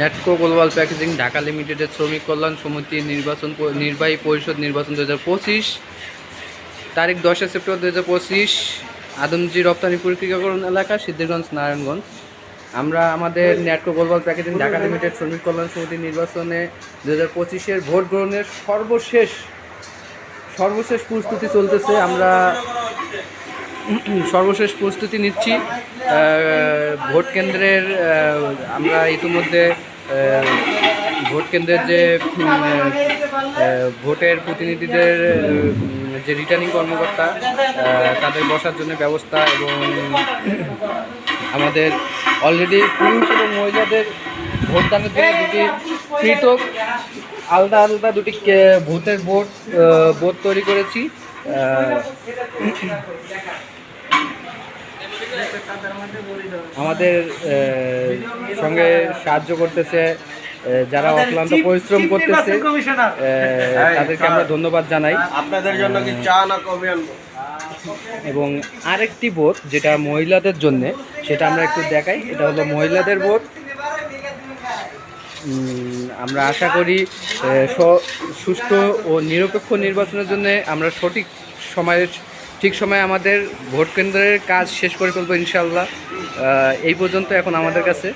Nitco global packaging, Dhaka লিমিটেডের শ্রমিক কল্যাণ সমিতি নির্বাচন নির্বাহী পরিষদ নির্বাচন দু হাজার পঁচিশ, তারিখ দশই সেপ্টেম্বর দু হাজার পঁচিশ, আদমজি রপ্তানি প্রক্রিয়াকরণ এলাকা, সিদ্ধিরগঞ্জ, নারায়ণগঞ্জ। আমরা আমাদের Netco global packaging, Dhaka limited শ্রমিক কল্যাণ সমিতি নির্বাচনে দু হাজার পঁচিশের ভোট গ্রহণের সর্বশেষ সর্বশেষ প্রস্তুতি চলতেছে। আমরা সর্বশেষ প্রস্তুতি নিচ্ছি। ভোট কেন্দ্রের আমরা ইতিমধ্যে ভোট কেন্দ্রের যে ভোটের প্রতিনিধিদের যে রিটার্নিং কর্মকর্তা তাদের বসার জন্য ব্যবস্থা এবং আমাদের অলরেডি পুরুষ এবং মহিলাদের ভোটদানের জন্য দুটি পৃথক, আলাদা আলাদা দুটি ভোটের বোর্ড বোর্ড তৈরি করেছি। আমাদের সঙ্গে সাহায্য করতেছে যারা অক্লান্ত পরিশ্রম করতেছে তাদেরকে আমরা ধন্যবাদ জানাই। আপনাদের জন্য কি চা না কবে এবং আরেকটি বোধ যেটা মহিলাদের জন্য সেটা আমরা একটু দেখাই। এটা হলো মহিলাদের উম, আমরা আশা করি সুস্থ ও নিরপেক্ষ নির্বাচনের জন্য আমরা সঠিক সময়ের, ঠিক সময়ে আমাদের ভোট কেন্দ্রের কাজ শেষ করে ফেলব ইনশাল্লাহ এই পর্যন্ত এখন আমাদের কাছে।